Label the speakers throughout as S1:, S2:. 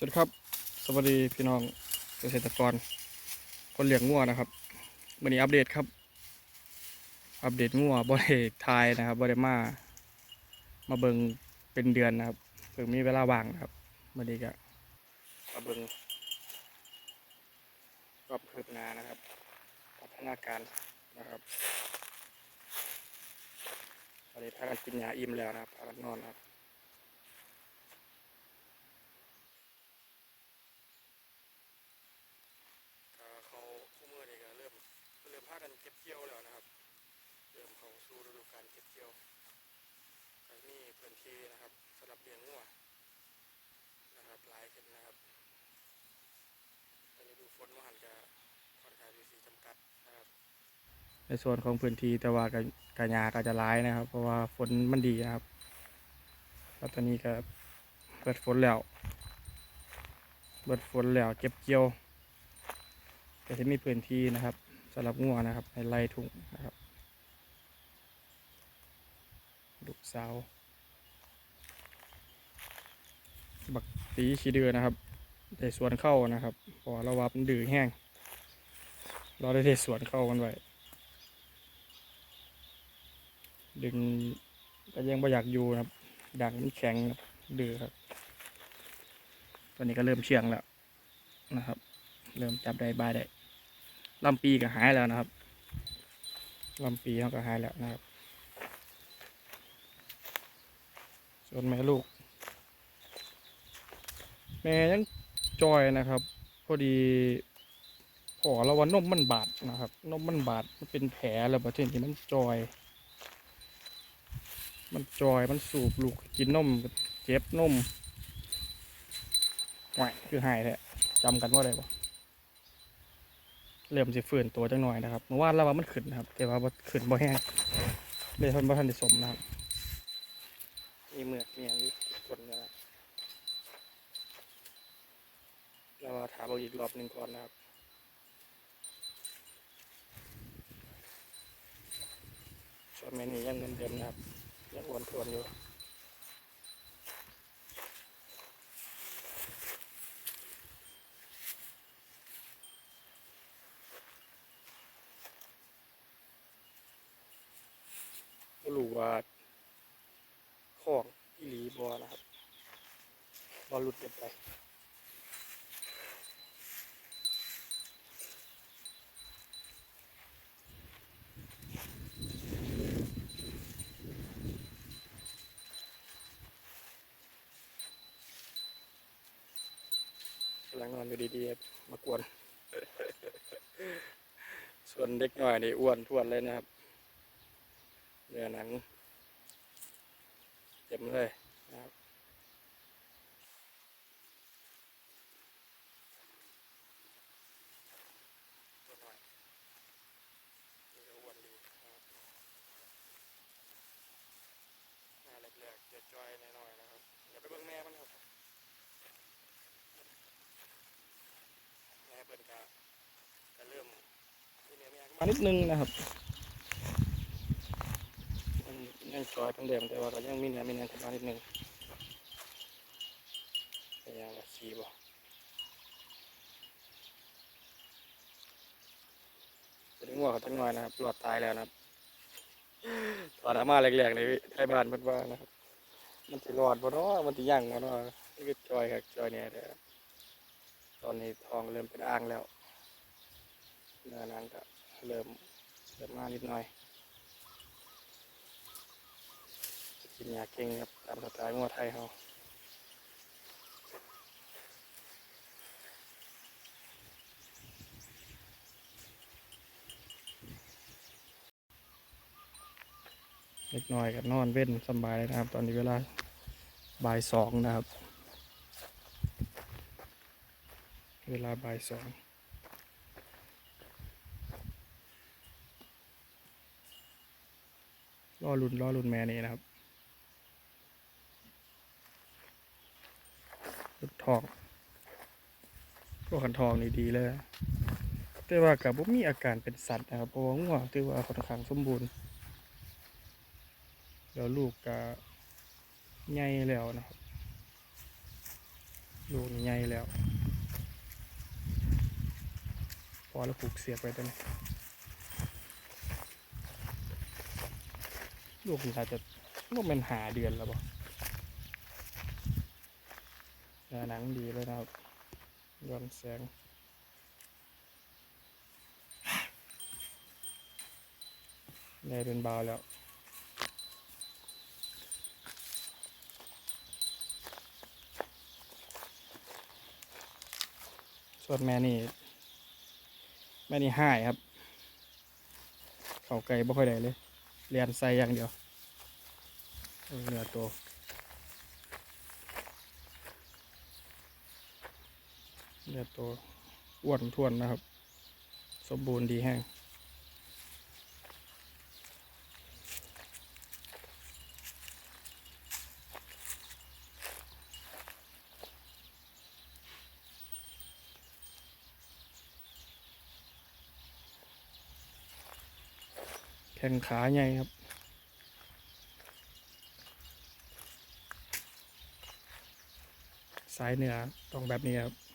S1: สวัสดีครับ สวัสดีพี่น้องเกษตรกร คนเลี้ยงงัวนะครับวันนี้อัปเดตครับ อัปเดตงัวบ่ได้ทายนะครับบ่ได้มา มาเบิงเป็นเดือนนะครับเพิ่งมีเวลาว่างนะครับวันนี้ก็มาเบิงรอบคืบหน้านะครับพัฒนาการนะครับตอนนี้พากันกินยาอิ่มแล้วนะครับพากันนอนนะครับ ก็เขาคู่มือนี่ก็เริ่มเริ่ม พากันเก็บเกี่ยวแล้วนะครับเริ่มเข้าสู่ฤดูกาลเก็บเกี่ยวก็มีพื้นที่นะครับสำหรับเลี้ยงงัวนะครับหลายขึ้นนะครับแต่ฤดูฝนว่าหันก็ค่อนข้างมีสีจำกัดนะครับ ในส่วนของพื้นที่แต่ว่าก็กระยาก็จะร้ายนะครับ เพราะว่าฝนมันดีนะครับแล้วตอนนี้ก็เปิดฝนแล้วเปิดฝนแล้วเก็บเกี่ยวก็จะมีพื้นที่นะครับำหรับงัวนะครับในไร่ทุ่งนะครับลูกสาว บักตีขี้เดือนะครับได้สวนเข้านะครับพอราว่ามันดื้อแห้ง เราได้เทสวนเข้ากันไว้ดึงก็ยังไม่อยากอยู่นะครับดังมันแข็งนะดื้อครับ ตอนนี้ก็เริ่มเชื่องแล้วนะครับ เริ่มจับได้บายได้ ลำปีก็หายแล้วนะครับลำปีเขาก็หายแล้วนะครับ ส่วนแม่ลูก แม่ยังจอยนะครับ พอดีพอแล้วว่านมมันบาดนะครับ นมมันบาดมันเป็นแผลแล้วประเทศที่มันจอย มันจอยมันสูบลูกกินนมเจ็บนมไหวคือหายแท้จำกันว่าอะได้ปะ เริ่มสิฝืนตัวจังหน่อยนะครับเมื่อวานเราว่ามันขึ้นนะครับ แต่ว่าบ่ขึ้นบ่แห้งเลยทนบ่ทันได้สมนะครับมีเมือกมีอย่างนี้คนนะครับเราถามเอาอีกรอบหนึ่งก่อนนะครับส่วนเมนี้ยังเหมือนเดิมนะครับยังอ้วนทวนอยู่ รู้ว่าของอีหลีบัวนะครับรอหลุดกันไปกำลังนอนอยู่ดีๆมากวน ส่วนเด็กหน่อยนี่อ้วนท้วนเลยนะครับ เนื้อหนังเต็มเลยนะครับตัวหน่อยนี่ก็อ้วนดีนะครับหน้าแรกๆจอยหน่อยๆนะครับอย่าไปเบิ่งแม่มันครับแม่เปิดกะจะเริ่มมีเนื้อแม่มานิดนึงนะครับ ยังจอยทั้งเดิมแต่ว่าก็ยังมีเนื้อมีเนื้อขึ้นมานิดนึงเป็นยังไงสีบ่จะได้งัวเขาตั้งน้อยนะครับหลอดตายแล้วนะครับตอนอามาแรกๆในไทยบ้านเพิ่นว่านะครับมันสิรอดบ่เนาะมันสิยั่งบ่เนาะนี่ก็จอยครับจอยเนี่ยแต่ตอนนี้ทองเริ่มเป็นอ่างแล้วเนื้อนังก็เริ่มเริ่มมานิดหน่อย กินยาเก่งครับตามสไตล์งัวไทยเขาเล็กน้อยกับนอนเว้นสบายเลยนะครับ ตอนนี้เวลาบ่ายสองนะครับ เวลาบ่ายสองรอรุ่นรอรุ่นแม่นี่นะครับรุ่นท องพวกขันทองนี่ดีเลย แต่ว่ากับบ่มีอาการเป็นสัตว์นะครับเพราะว่างัวถือว่าค่อนข้างสมบูรณ์แล้วลูกก็ใหญ่แล้วนะครับ ลูกนี่ใหญ่แล้ว พอแล้วผูกเสียบไปตัวนี้ลูกนี่อาจจะว่ามันหาเดือนแล้วบ่เนื้อหนังดีเลยนะครับย้อนแสงใหญ่เป็นเบาแล้วส่วนแม่นี่ แม่นี่ห้ายครับ เข่าไก่บ่ค่อยได้เลยเรียนใส่อย่างเดียวเออเนื้อโต เนื้อโตอ้วนท้วนนะครับ สมบูรณ์ดีแห้งแข้งขาใหญ่ครับสายเหนือต้องแบบนี้ครับ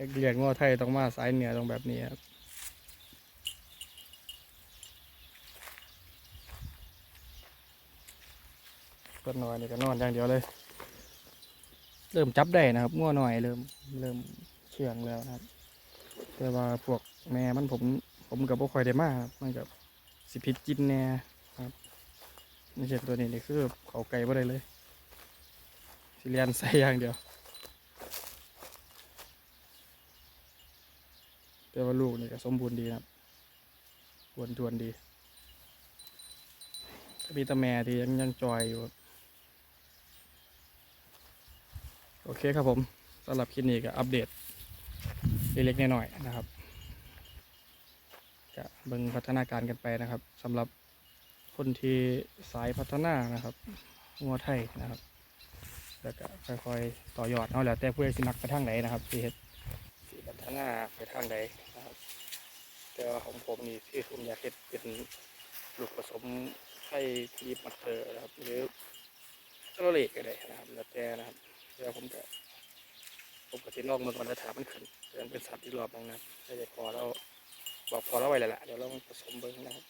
S1: เรียกเรียกง้อไทยต้องมาสายเหนือต้องแบบนี้ครับก็นอนนี่ก็นอนอย่างเดียวเลย เริ่มจับได้นะครับง้อหน่อยเริ่มเริ่มเชื่องแล้วนะครับ แต่ว่าพวกแม่มันผมผมกับพวกคอยได้มากครับมันกับสิพิษจินแน่ครับไม่ใช่ตัวนี้นี่คือเขาไก่บ่ได้เลยสิเรียนใส่อย่างเดียว แต่ว่าลูกนี่ก็สมบูรณ์ดีครับทวนทวนดีก็มีตาแม่ที่ยังยังจอยอยู่ โอเคครับผมสำหรับคลิปนี้ก็อัปเดตเล็กๆน้อยๆนะครับจะเบิ่งพัฒนาการกันไปนะครับสำหรับคนที่สายพัฒนานะครับงัวไทยนะครับ แล้วก็ค่อยๆต่อยอดเอาแล้วแต่ผู้ใดสิมักไปทางไหนนะครับสิเฮ็ด พัฒนาไปทางใดนะครับ แต่ว่าของผมนี่ที่ผมอยากเฮ็ดเป็นลูกผสมไทยทีมัตเตอร์นะครับ หรือโซโลเลกก็ได้นะครับ แล้วแต่นะครับเดี๋ยวผมก็ผมก็สิลองมาก่อนแล้วถามมันขึ้นเรื่องเป็นสัตว์ที่รอบบ้างนะครับถ้าจะพอแล้วบอกพอแล้วไว้แล้วล่ะเดี๋ยวเราผสมเบิ้งนะครับ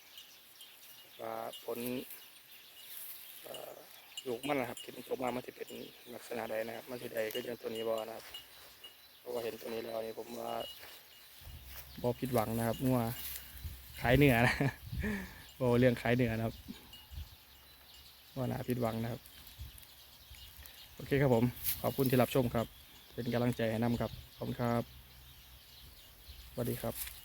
S1: ว่าผลลูกมันนะครับที่มันตกมามันจะเป็นลักษณะใดนะครับ มันจะใดก็ยังตัวนี้บอนะครับ ว่าเห็นตัวนี้แล้วนี่ผมว่าบอผิดหวังนะครับงัวขายเนื้อนะบอเรื่องขายเนื้อนะครับว่าน่าผิดหวังนะครับ โอเคครับผม ขอบคุณที่รับชมครับ เป็นกำลังใจให้นำครับ ขอบคุณครับสวัสดีครับ